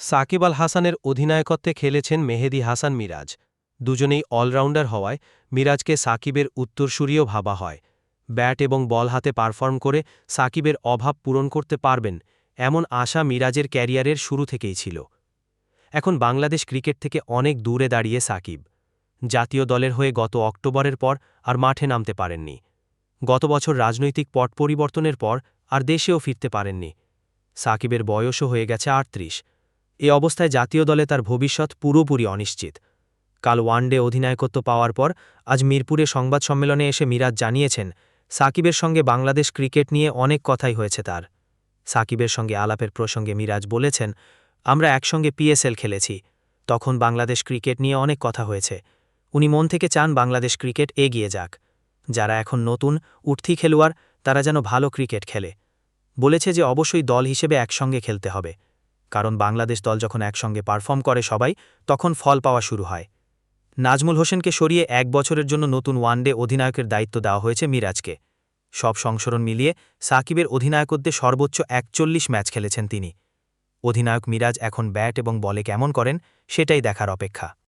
সাকিব আল হাসানের অধিনায়কত্বে খেলেছেন মেহেদি হাসান মিরাজ। দুজনেই অলরাউন্ডার হওয়ায় মিরাজকে সাকিবের উত্তরসূরিও ভাবা হয়। ব্যাট এবং বল হাতে পারফর্ম করে সাকিবের অভাব পূরণ করতে পারবেন এমন আশা মিরাজের ক্যারিয়ারের শুরু থেকেই ছিল। এখন বাংলাদেশ ক্রিকেট থেকে অনেক দূরে দাঁড়িয়ে সাকিব। জাতীয় দলের হয়ে গত অক্টোবরের পর আর মাঠে নামতে পারেননি। গত বছর রাজনৈতিক পট পরিবর্তনের পর আর দেশেও ফিরতে পারেননি। সাকিবের বয়সও হয়ে গেছে আটত্রিশ। এ অবস্থায় জাতীয় দলে তার ভবিষ্যৎ পুরোপুরি অনিশ্চিত। কাল ওয়ানডে অধিনায়কত্ব পাওয়ার পর আজ মিরপুরে সংবাদ সম্মেলনে এসে মিরাজ জানিয়েছেন, সাকিবের সঙ্গে বাংলাদেশ ক্রিকেট নিয়ে অনেক কথাই হয়েছে তার। সাকিবের সঙ্গে আলাপের প্রসঙ্গে মিরাজ বলেছেন, আমরা একসঙ্গে পিএসএল খেলেছি। তখন বাংলাদেশ ক্রিকেট নিয়ে অনেক কথা হয়েছে। উনি মন থেকে চান বাংলাদেশ ক্রিকেট এগিয়ে যাক। যারা এখন নতুন, উঠতি খেলোয়াড়, তারা যেন ভালো ক্রিকেট খেলে। বলেছে যে অবশ্যই দল হিসেবে একসঙ্গে খেলতে হবে। কারণ বাংলাদেশ দল যখন একসঙ্গে পারফর্ম করে সবাই, তখন ফল পাওয়া শুরু হয়। নাজমুল হোসেনকে সরিয়ে এক বছরের জন্য নতুন ওয়ানডে অধিনায়কের দায়িত্ব দেওয়া হয়েছে মিরাজকে। সব সংশোধন মিলিয়ে সাকিবের অধিনায়কত্বে সর্বোচ্চ একচল্লিশ ম্যাচ খেলেছেন তিনি। অধিনায়ক মিরাজ এখন ব্যাট এবং বলে কেমন করেন, সেটাই দেখার অপেক্ষা।